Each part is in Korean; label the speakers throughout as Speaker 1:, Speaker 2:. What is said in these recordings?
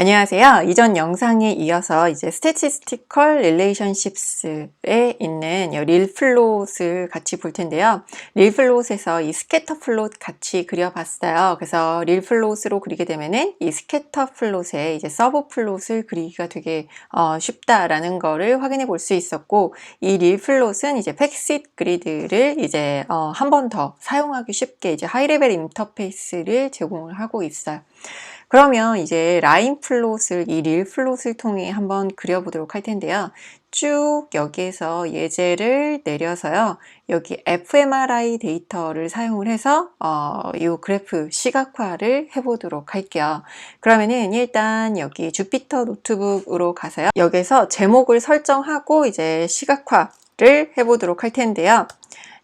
Speaker 1: 안녕하세요. 이전 영상에 이어서 이제 Statistical Relationships에 있는 릴플롯을 같이 볼 텐데요. 릴플롯에서 이 스캐터 플롯 같이 그려봤어요. 그래서 릴플롯으로 그리게 되면은 이 스캐터 플롯에 이제 서브 플롯을 그리기가 되게 어, 쉽다라는 거를 확인해 볼 수 있었고 이 릴플롯은 이제 팩시트 그리드를 이제 어, 한 번 더 사용하기 쉽게 이제 하이레벨 인터페이스를 제공을 하고 있어요. 그러면 이제 라인 플롯을 이 릴 플롯을 통해 한번 그려보도록 할 텐데요. 쭉 여기에서 예제를 내려서요. 여기 fMRI 데이터를 사용을 해서 어, 이 그래프 시각화를 해보도록 할게요. 그러면은 일단 여기 주피터 노트북으로 가서요. 여기서 제목을 설정하고 이제 시각화를 해보도록 할 텐데요.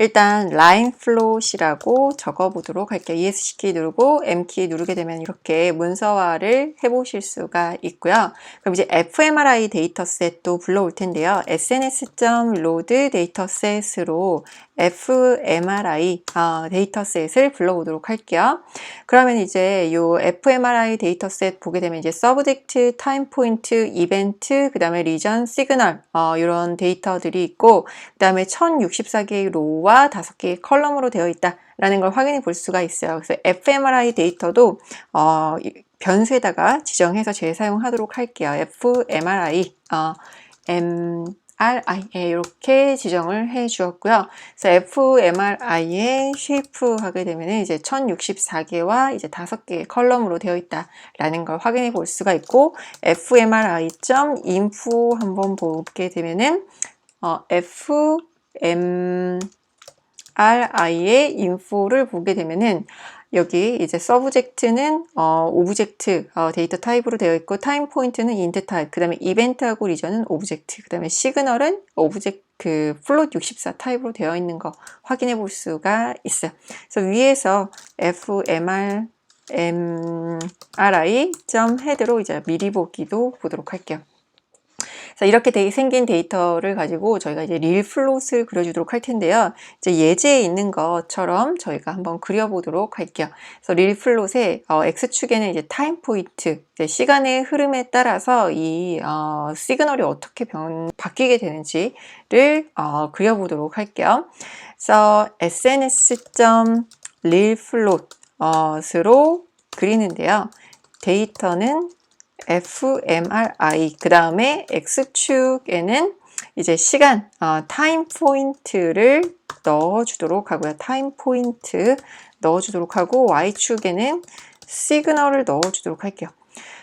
Speaker 1: 일단 라인 플롯이라고 적어보도록 할게요. ESC 키 누르고 M 키 누르게 되면 이렇게 문서화를 해보실 수가 있고요. 그럼 이제 fMRI 데이터셋도 불러올 텐데요. sns.load 데이터셋으로 fMRI 어, 데이터셋을 불러보도록 할게요. 그러면 이제 이 fMRI 데이터셋 보게 되면 이제 subject, time point, event, 그 다음에 region, signal 어, 이런 데이터들이 있고 그 다음에 1064개의 로우와 5개의 컬럼으로 되어 있다 라는 걸 확인해 볼 수가 있어요. 그래서 fMRI 데이터도 어, 변수에다가 지정해서 재사용하도록 할게요. fMRI 어, M RI에 이렇게 지정을 해 주었고요. 그래서 fMRI에 쉐이프 하게 되면 이제 1064개와 이제 5개의 컬럼으로 되어 있다라는 걸 확인해 볼 수가 있고 fMRI.info 한번 보게 되면은 어, fMRI의 info를 보게 되면은 여기 이제 서브젝트는 어, 오브젝트 어, 데이터 타입으로 되어 있고 타임 포인트는 인트 타입, 그 다음에 이벤트하고 리전은 오브젝트, 그 다음에 시그널은 오브젝트 그 플롯 64 타입으로 되어 있는 거 확인해 볼 수가 있어요. 그래서 위에서 fmr mri.head로 이제 미리 보기도 보도록 할게요. 자, 이렇게 되, 생긴 데이터를 가지고 저희가 이제 릴 플롯을 그려주도록 할 텐데요. 이제 예제에 있는 것처럼 저희가 한번 그려보도록 할게요. 그래서 릴 플롯의 어, x축에는 이제 타임 포인트, 이제 시간의 흐름에 따라서 이 어, 시그널이 어떻게 변, 바뀌게 되는지를 어, 그려보도록 할게요. 그래서 sns.realfloat으로 그리는데요. 데이터는 fMRI 그 다음에 x축에는 이제 시간 어, 타임 포인트를 넣어주도록 하고요. 타임 포인트 넣어주도록 하고 y축에는 시그널을 넣어주도록 할게요.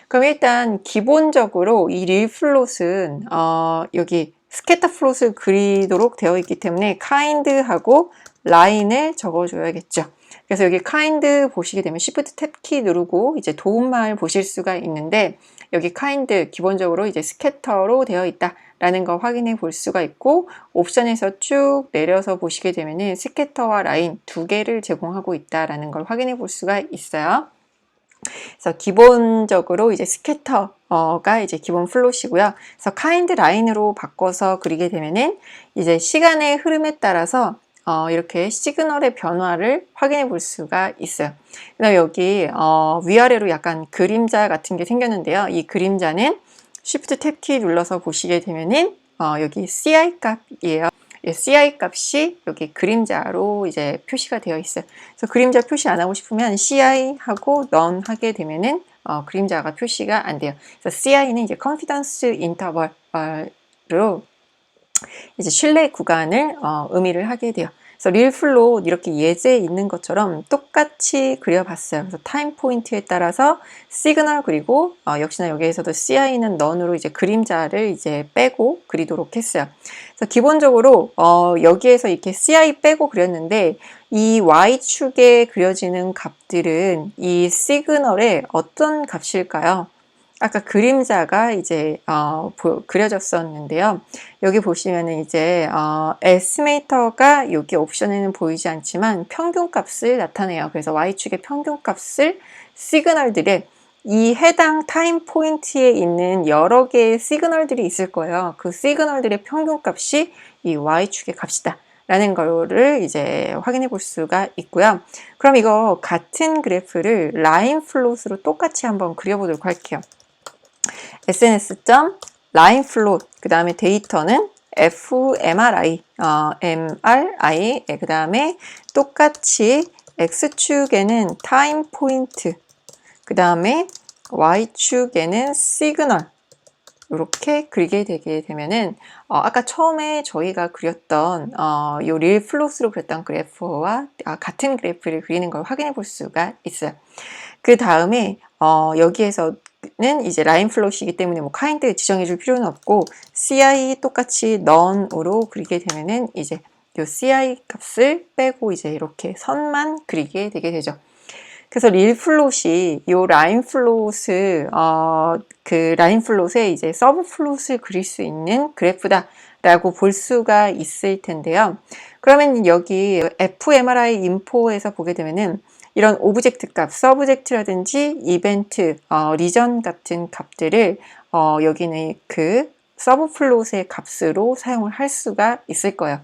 Speaker 1: 그럼 일단 기본적으로 이 릴플롯은 어, 여기 스캐터 플롯을 그리도록 되어 있기 때문에 kind하고 라인을 적어줘야겠죠. 그래서 여기 kind 보시게 되면 Shift 탭키 누르고 이제 도움말 보실 수가 있는데 여기 kind 기본적으로 이제 스캐터로 되어 있다. 라는 거 확인해 볼 수가 있고 옵션에서 쭉 내려서 보시게 되면은 스캐터와 라인 두 개를 제공하고 있다라는 걸 확인해 볼 수가 있어요. 그래서 기본적으로 이제 스캐터가 이제 기본 플롯이고요. 그래서 카인드 라인으로 바꿔서 그리게 되면은 이제 시간의 흐름에 따라서 어, 이렇게 시그널의 변화를 확인해 볼 수가 있어요. 그 다음에 여기 어, 위아래로 약간 그림자 같은 게 생겼는데요. 이 그림자는 Shift 탭 키 눌러서 보시게 되면은 어, 여기 CI 값이에요. 예, CI 값이 여기 그림자로 이제 표시가 되어 있어요. 그래서 그림자 표시 안 하고 싶으면 CI 하고 None 하게 되면은 어, 그림자가 표시가 안 돼요. 그래서 CI는 이제 Confidence Interval로 이제 신뢰 구간을 어, 의미를 하게 돼요. 그래서 릴플롯 이렇게 예제에 있는 것처럼 똑같이 그려봤어요. 그래서 타임 포인트에 따라서 시그널 그리고 어, 역시나 여기에서도 CI는 넌으로 이제 그림자를 이제 빼고 그리도록 했어요. 그래서 기본적으로 어, 여기에서 이렇게 CI 빼고 그렸는데 이 Y축에 그려지는 값들은 이 시그널의 어떤 값일까요? 아까 그림자가 이제 어, 보, 그려졌었는데요. 여기 보시면은 이제 어, 에스메이터가 여기 옵션에는 보이지 않지만 평균값을 나타내요. 그래서 y축의 평균값을 시그널들의 이 해당 타임 포인트에 있는 여러 개의 시그널들이 있을 거예요. 그 시그널들의 평균값이 이 y축의 값이다. 라는 거를 이제 확인해 볼 수가 있고요. 그럼 이거 같은 그래프를 라인 플롯으로 똑같이 한번 그려보도록 할게요. sns.linefloat 그 다음에 데이터는 fmri 어, mri 그 다음에 똑같이 x축에는 time point 그 다음에 y축에는 시그널 이렇게 그리게 되게 되면은 어, 아까 처음에 저희가 그렸던 어, 요릴 플로스로 그렸던 그래프와 아, 같은 그래프를 그리는 걸 확인해 볼 수가 있어요. 그 다음에 어, 여기에서 는 이제 라인 플롯이기 때문에 뭐 카인드 지정해 줄 필요는 없고 ci 똑같이 none으로 그리게 되면은 이제 요 ci 값을 빼고 이제 이렇게 선만 그리게 되게 되죠. 그래서 릴 플롯이 요 라인 플롯을 어, 그 라인 플롯에 이제 서브 플롯을 그릴 수 있는 그래프다라고 볼 수가 있을 텐데요. 그러면 여기 fMRI 인포에서 보게 되면은 이런 오브젝트 값, 서브젝트라든지 이벤트, 어, 리전 같은 값들을 어, 여기는 그 서브 플롯의 값으로 사용을 할 수가 있을 거예요.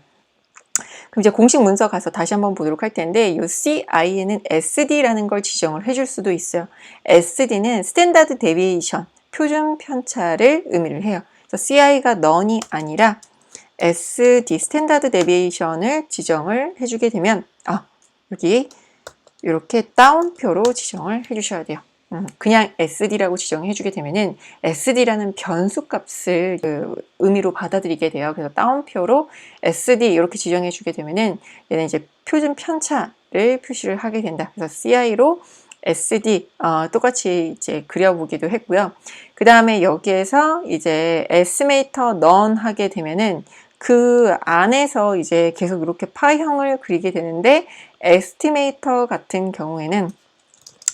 Speaker 1: 그럼 이제 공식 문서 가서 다시 한번 보도록 할 텐데 이 CI에는 SD라는 걸 지정을 해줄 수도 있어요. SD는 스탠다드 데비에이션, 표준 편차를 의미를 해요. 그래서 CI가 넌이 아니라 SD 스탠다드 데비에이션을 지정을 해주게 되면 아 여기 이렇게 다운표로 지정을 해주셔야 돼요. 음, 그냥 SD라고 지정해 주게 되면은 SD라는 변수 값을 그 의미로 받아들이게 돼요. 그래서 다운표로 SD 이렇게 지정해 주게 되면은 얘는 이제 표준 편차를 표시를 하게 된다. 그래서 CI로 SD 어, 똑같이 이제 그려보기도 했고요. 그 다음에 여기에서 이제 에스메이터 넌 하게 되면은 그 안에서 이제 계속 이렇게 파형을 그리게 되는데 에스티메이터 같은 경우에는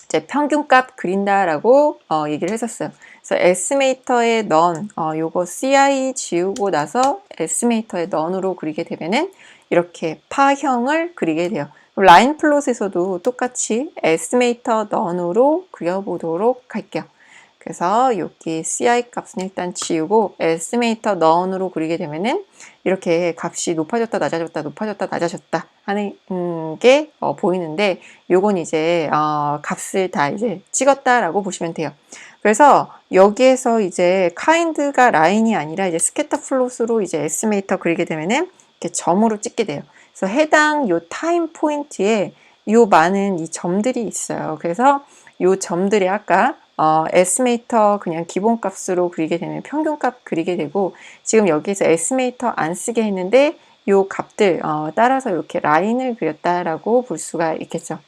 Speaker 1: 이제 평균값 그린다라고 어, 얘기를 했었어요. 그래서 에스메이터의 넌, 어, 요거 CI 지우고 나서 에스메이터의 넌으로 그리게 되면은 이렇게 파형을 그리게 돼요. 라인 플롯에서도 똑같이 에스메이터 넌으로 그려보도록 할게요. 그래서 여기 CI 값은 일단 지우고 에스메이터 넌으로 그리게 되면은 이렇게 값이 높아졌다 낮아졌다 높아졌다 낮아졌다 하는 게 어, 보이는데 요건 이제 어, 값을 다 이제 찍었다라고 보시면 돼요. 그래서 여기에서 이제 카인드가 라인이 아니라 이제 스캐터 플롯으로 이제 에스메이터 그리게 되면은 이렇게 점으로 찍게 돼요. 그래서 해당 요 타임 포인트에 요 많은 이 점들이 있어요. 그래서 요 점들이 아까 어, 에스메이터 그냥 기본값으로 그리게 되면 평균값 그리게 되고 지금 여기서 에스메이터 안 쓰게 했는데 요 값들 어, 따라서 이렇게 라인을 그렸다라고 볼 수가 있겠죠.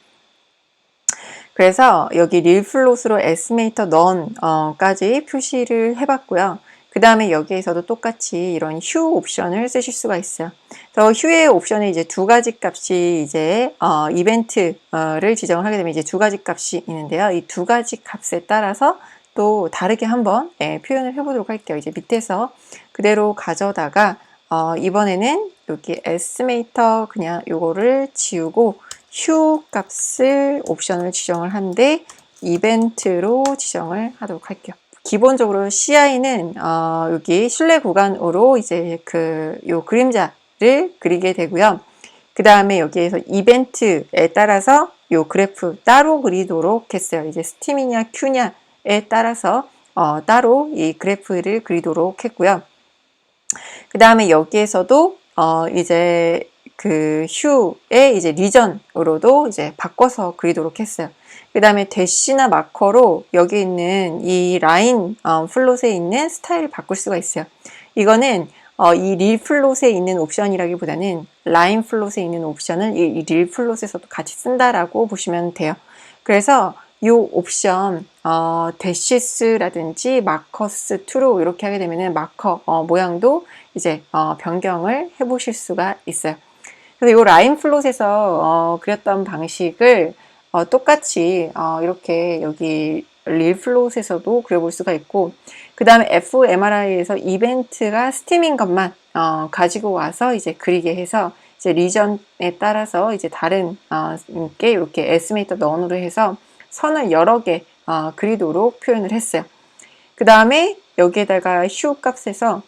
Speaker 1: 그래서 여기 릴플롯으로 에스메이터 넌까지 표시를 해봤고요. 그 다음에 여기에서도 똑같이 이런 휴 옵션을 쓰실 수가 있어요. 그래서 휴의 옵션에 이제 두 가지 값이 이제 어, 이벤트를 지정을 하게 되면 이제 두 가지 값이 있는데요. 이 두 가지 값에 따라서 또 다르게 한번 예, 표현을 해보도록 할게요. 이제 밑에서 그대로 가져다가 어, 이번에는 여기 에스메이터 그냥 요거를 지우고 휴 값을 옵션을 지정을 한데 이벤트로 지정을 하도록 할게요. 기본적으로 CI는 어, 여기 실내 구간으로 이제 그 요 그림자를 그리게 되고요. 그 다음에 여기에서 이벤트에 따라서 요 그래프 따로 그리도록 했어요. 이제 스팀이냐 큐냐에 따라서 어, 따로 이 그래프를 그리도록 했고요. 그 다음에 여기에서도 어, 이제 그 휴의 이제 리전으로도 이제 바꿔서 그리도록 했어요. 그 다음에 대시나 마커로 여기 있는 이 라인 어, 플롯에 있는 스타일을 바꿀 수가 있어요. 이거는 어, 이 릴 플롯에 있는 옵션이라기보다는 라인 플롯에 있는 옵션을 이릴 플롯에서도 같이 쓴다라고 보시면 돼요. 그래서 이 옵션 어, 대시스라든지 마커스 투로 이렇게 하게 되면은 마커 어, 모양도 이제 어, 변경을 해보실 수가 있어요. 그래서 이 라인 플롯에서 어, 그렸던 방식을 어, 똑같이 어, 이렇게 여기 릴 플롯에서도 그려볼 수가 있고 그 다음에 fMRI에서 이벤트가 스팀인 것만 어, 가지고 와서 이제 그리게 해서 이제 리전에 따라서 이제 다른 어, 게 이렇게 에스메이터 넌으로 해서 선을 여러 개 어, 그리도록 표현을 했어요. 그 다음에 여기에다가 휴 값에서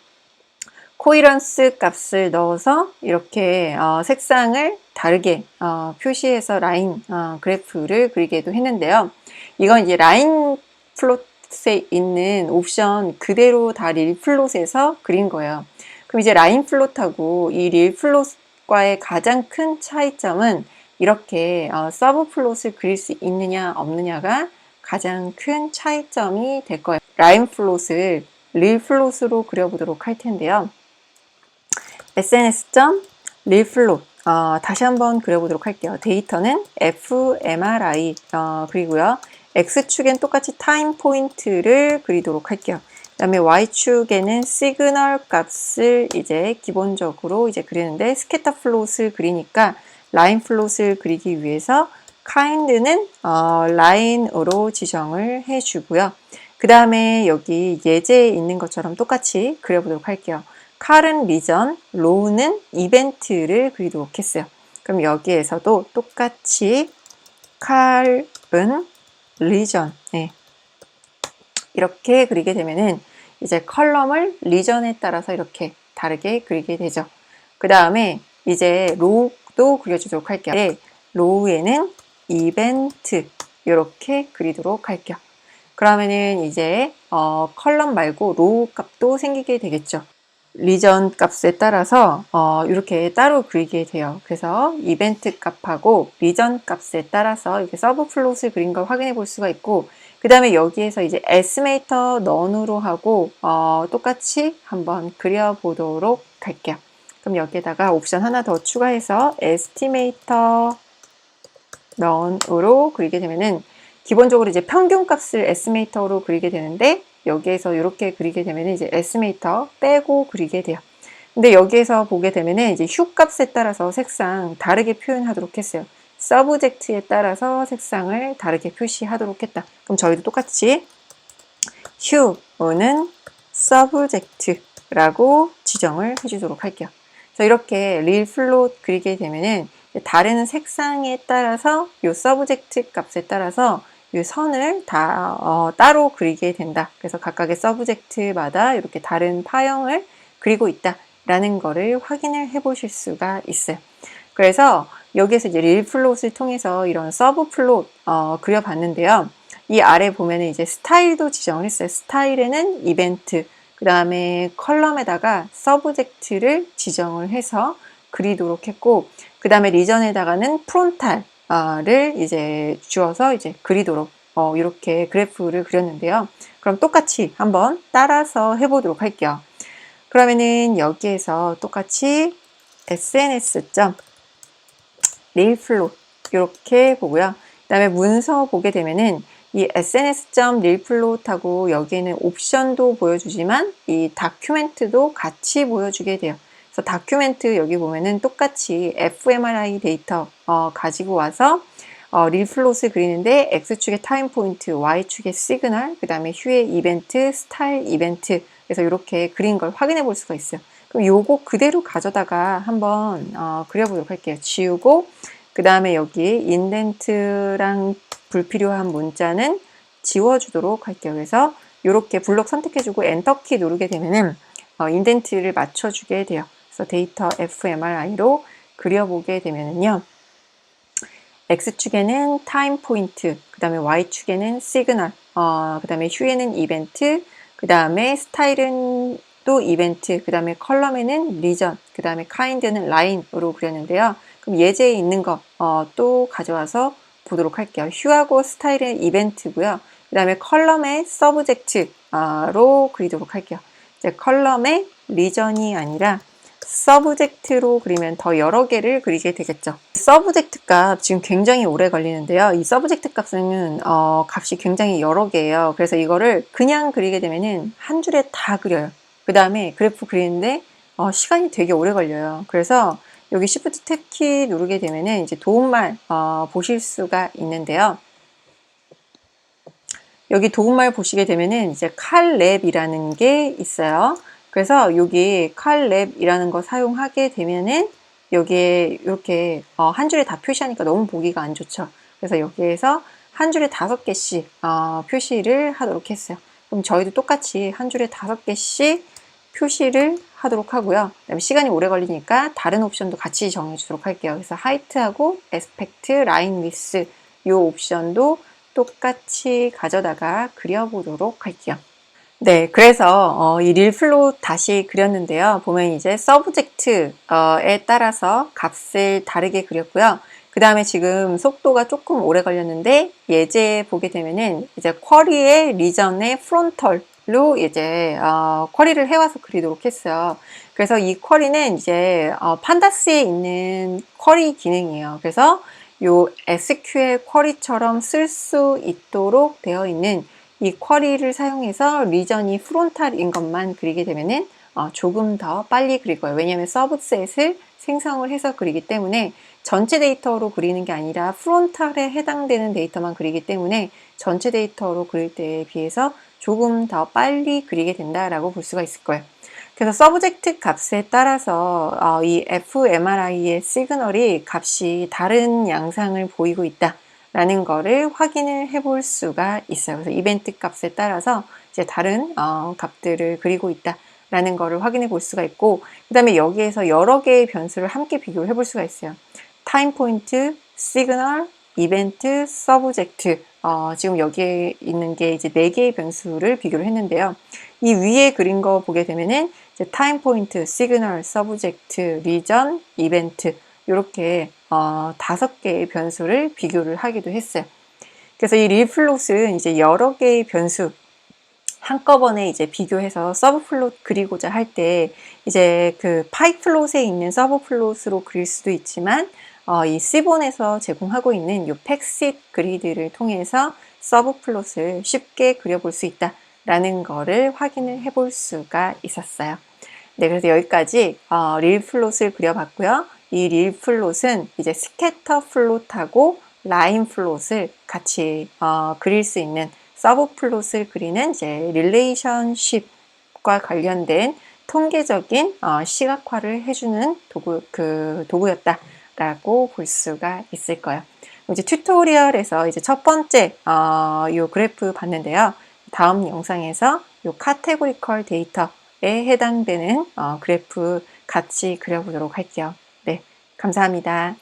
Speaker 1: 코이런스 값을 넣어서 이렇게 어, 색상을 다르게 어, 표시해서 라인 어, 그래프를 그리게도 했는데요. 이건 이제 라인 플롯 플롯에 있는 옵션 그대로 다 릴 플롯에서 그린 거예요. 그럼 이제 라인 플롯하고 이 릴 플롯과의 가장 큰 차이점은 이렇게 어, 서브 플롯을 그릴 수 있느냐 없느냐가 가장 큰 차이점이 될 거예요. 라인 플롯을 릴 플롯으로 그려보도록 할 텐데요. sns. 어, 다시 한번 그려보도록 할게요. 데이터는 fMRI 어, 그리고요. x축엔 똑같이 타임 포인트를 그리도록 할게요. 그 다음에 y축에는 시그널 값을 이제 기본적으로 이제 그리는데 스캐터 플롯을 그리니까 라인 플롯을 그리기 위해서 kind는 어, 라인으로 지정을 해주고요. 그 다음에 여기 예제에 있는 것처럼 똑같이 그려보도록 할게요. 칼은 리전, 로우는 이벤트를 그리도록 했어요. 그럼 여기에서도 똑같이 칼은 리전 네. 이렇게 그리게 되면은 이제 컬럼을 리전에 따라서 이렇게 다르게 그리게 되죠. 그 다음에 이제 로우도 그려주도록 할게요. 네, 로우에는 이벤트 이렇게 그리도록 할게요. 그러면은 이제 어, 컬럼 말고 로우 값도 생기게 되겠죠. 리전 값에 따라서 어, 이렇게 따로 그리게 돼요. 그래서 이벤트 값하고 리전 값에 따라서 이렇게 서브 플롯을 그린 걸 확인해 볼 수가 있고 그 다음에 여기에서 이제 에스메이터 넌으로 하고 어, 똑같이 한번 그려보도록 할게요. 그럼 여기에다가 옵션 하나 더 추가해서 에스티메이터 넌으로 그리게 되면은 기본적으로 이제 평균 값을 에스메이터로 그리게 되는데 여기에서 이렇게 그리게 되면 이제 에스메이터 빼고 그리게 돼요. 근데 여기에서 보게 되면은 이제 휴 값에 따라서 색상 다르게 표현하도록 했어요. 서브젝트에 따라서 색상을 다르게 표시하도록 했다. 그럼 저희도 똑같이 휴는 서브젝트라고 지정을 해주도록 할게요. 그래서 이렇게 릴 플롯 그리게 되면은 다른 색상에 따라서 이 서브젝트 값에 따라서 이 선을 다 어, 따로 그리게 된다. 그래서 각각의 서브젝트마다 이렇게 다른 파형을 그리고 있다라는 거를 확인을 해 보실 수가 있어요. 그래서 여기에서 이제 릴 플롯을 통해서 이런 서브 플롯 어, 그려봤는데요. 이 아래 보면은 이제 스타일도 지정을 했어요. 스타일에는 이벤트, 그 다음에 컬럼에다가 서브젝트를 지정을 해서 그리도록 했고, 그 다음에 리전에다가는 프론탈, 를 이제 주어서 이제 그리도록 어, 이렇게 그래프를 그렸는데요. 그럼 똑같이 한번 따라서 해보도록 할게요. 그러면은 여기에서 똑같이 sns. 릴플롯 이렇게 보고요. 그 다음에 문서 보게 되면은 이 sns.릴플롯하고 여기에는 옵션도 보여주지만 이 다큐멘트도 같이 보여주게 돼요. 그래서 다큐멘트 여기 보면은 똑같이 fMRI 데이터 어, 가지고 와서 어, 릴플롯을 그리는데 X축의 타임 포인트, Y축의 시그널, 그 다음에 휴의 이벤트, 스타일 이벤트 그래서 이렇게 그린 걸 확인해 볼 수가 있어요. 그럼 요거 그대로 가져다가 한번 어, 그려보도록 할게요. 지우고 그 다음에 여기 인덴트랑 불필요한 문자는 지워주도록 할게요. 그래서 이렇게 블록 선택해주고 엔터키 누르게 되면은 어, 인덴트를 맞춰주게 돼요. 그래서 데이터 fMRI로 그려보게 되면은요. X축에는 타임 포인트, 그 다음에 Y축에는 시그널, 어, 그 다음에 휴에는 이벤트, 그 다음에 스타일은 또 이벤트, 그 다음에 컬럼에는 리전, 그 다음에 카인드는 라인으로 그렸는데요. 그럼 예제에 있는 거또 어, 가져와서 보도록 할게요. 휴하고 스타일은 이벤트고요. 그 다음에 컬럼의 서브젝트로 그리도록 할게요. 이제 컬럼의 리전이 아니라 서브젝트로 그리면 더 여러 개를 그리게 되겠죠. 서브젝트 값 지금 굉장히 오래 걸리는데요. 이 서브젝트 값은 어, 값이 굉장히 여러 개예요. 그래서 이거를 그냥 그리게 되면은 한 줄에 다 그려요. 그 다음에 그래프 그리는데 어, 시간이 되게 오래 걸려요. 그래서 여기 Shift 탭 키 누르게 되면은 이제 도움말 어, 보실 수가 있는데요. 여기 도움말 보시게 되면은 이제 칼랩이라는 게 있어요. 그래서 여기 칼랩이라는 거 사용하게 되면은 여기에 이렇게 어, 한 줄에 다 표시하니까 너무 보기가 안 좋죠. 그래서 여기에서 한 줄에 다섯 개씩 어, 표시를 하도록 했어요. 그럼 저희도 똑같이 한 줄에 다섯 개씩 표시를 하도록 하고요. 그다음에 시간이 오래 걸리니까 다른 옵션도 같이 정해 주도록 할게요. 그래서 하이트하고 에스펙트, 라인 위스 이 옵션도 똑같이 가져다가 그려보도록 할게요. 네, 그래서 어, 이 릴플로 다시 그렸는데요. 보면 이제 서브젝트에 따라서 값을 다르게 그렸고요. 그 다음에 지금 속도가 조금 오래 걸렸는데 예제 보게 되면은 이제 쿼리의 리전의 프론털로 이제 어, 쿼리를 해와서 그리도록 했어요. 그래서 이 쿼리는 이제 어, 판다스에 있는 쿼리 기능이에요. 그래서 요 SQL 쿼리처럼 쓸 수 있도록 되어 있는 이 쿼리를 사용해서 리전이 프론탈인 것만 그리게 되면은 어, 조금 더 빨리 그릴 거예요. 왜냐하면 서브셋을 생성을 해서 그리기 때문에 전체 데이터로 그리는 게 아니라 프론탈에 해당되는 데이터만 그리기 때문에 전체 데이터로 그릴 때에 비해서 조금 더 빨리 그리게 된다라고 볼 수가 있을 거예요. 그래서 서브젝트 값에 따라서 어, 이 fMRI의 시그널이 값이 다른 양상을 보이고 있다 라는 거를 확인을 해볼 수가 있어요. 그래서 이벤트 값에 따라서 이제 다른 어, 값들을 그리고 있다 라는 거를 확인해 볼 수가 있고 그 다음에 여기에서 여러 개의 변수를 함께 비교를 해볼 수가 있어요. 타임 포인트, 시그널, 이벤트, 서브젝트 어, 지금 여기에 있는 게 이제 네 개의 변수를 비교를 했는데요. 이 위에 그린 거 보게 되면은 타임 포인트, 시그널, 서브젝트, 리전, 이벤트 이렇게 어, 다섯 개의 변수를 비교를 하기도 했어요. 그래서 이 릴플롯은 이제 여러 개의 변수 한꺼번에 이제 비교해서 서브플롯 그리고자 할 때 이제 그 파이플롯에 있는 서브플롯으로 그릴 수도 있지만 어, 이 시본에서 제공하고 있는 이 팩싯 그리드를 통해서 서브플롯을 쉽게 그려볼 수 있다라는 거를 확인을 해볼 수가 있었어요. 네, 그래서 여기까지 어, 릴 플롯을 그려봤고요. 이 릴 플롯은 이제 스캐터 플롯하고 라인 플롯을 같이 어, 그릴 수 있는 서브 플롯을 그리는 이제 릴레이션십과 관련된 통계적인 어, 시각화를 해주는 도구 그 도구였다라고 볼 수가 있을 거예요. 이제 튜토리얼에서 이제 첫 번째 어, 요 그래프 봤는데요. 다음 영상에서 요 카테고리컬 데이터 에 해당되는 어, 그래프 같이 그려보도록 할게요. 네, 감사합니다.